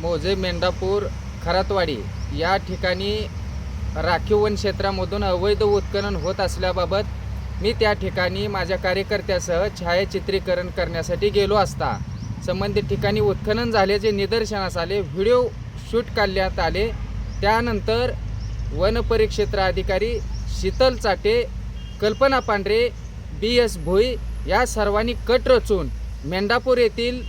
मोजे मेंढापूर खरातवाडी या ठिकाणी राखीव वन क्षेत्रामधून अवैध उत्खनन होत असल्याबाबत मी त्या ठिकाणी माझ्या कार्यकर्त्यासह छायाचित्रीकरण करण्यासाठी गेलो असता. संबंधित ठिकाणी उत्खनन झाल्याचे निदर्शनास आले व्हिडिओ शूट काढण्यात आले. त्यानंतर वन परिक्षेत्र अधिकारी शीतल चाटे कल्पना पांढरे बी एस भोई या सर्वांनी कट रचून मेंढापूर येथील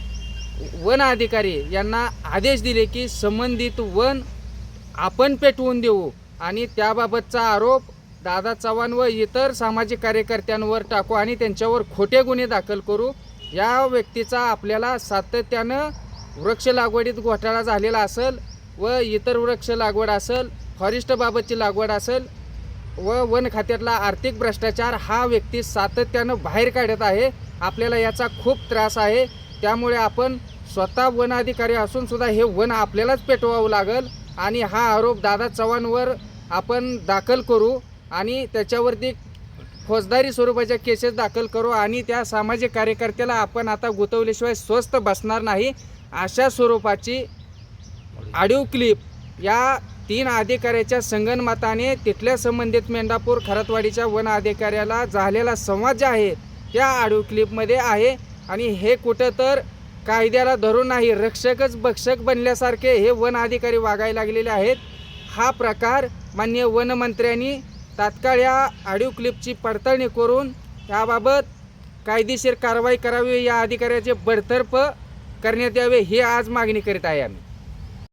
वन अधिकारी यांना आदेश दिले की संबंधित वन आपण पेटवून देऊ आणि त्याबाबतचा आरोप दादा चव्हाण व इतर सामाजिक कार्यकर्त्यांवर टाकू आणि त्यांच्यावर खोटे गुन्हे दाखल करू. या व्यक्तीचा आपल्याला सातत्यानं वृक्ष लागवडीत घोटाळा झालेला असेल व इतर वृक्ष लागवड असेल फॉरेस्टबाबतची लागवड असेल व वन खात्यातला आर्थिक भ्रष्टाचार हा व्यक्ती सातत्यानं बाहेर काढत आहे. आपल्याला याचा खूप त्रास आहे. त्यामुळे आपण स्वतः वन अधिकारी असून सुद्धा हे वन आपल्यालाच पेटवावं लागेल आणि हा आरोप दादा चव्हाणवर आपण दाखल करू आणि त्याच्यावरती फौजदारी स्वरूपाच्या केसेस दाखल करू आणि त्या सामाजिक कार्यकर्त्याला आपण आता गुंतवल्याशिवाय स्वस्त बसणार नाही अशा स्वरूपाची ऑडिओ क्लिप या तीन अधिकाऱ्याच्या संगणमताने तिथल्या संबंधित मेंढापूर खरतवाडीच्या वन अधिकाऱ्याला झालेला संवाद जे आहे त्या ऑडिओ क्लिपमध्ये आहे. आणि हे कुठं तर कायद्याला धरून नाही रक्षकच भक्षक बनल्यासारखे हे वन अधिकारी वागायला लागलेले आहेत. हा प्रकार मान्य वनमंत्र्यांनी तात्काळ या ऑडिओ क्लिपची पडताळणी करून याबाबत कायदेशीर कारवाई करावी या अधिकाऱ्याचे बडतर्फ करण्यात यावे ही आज मागणी करीत आहे आम्ही.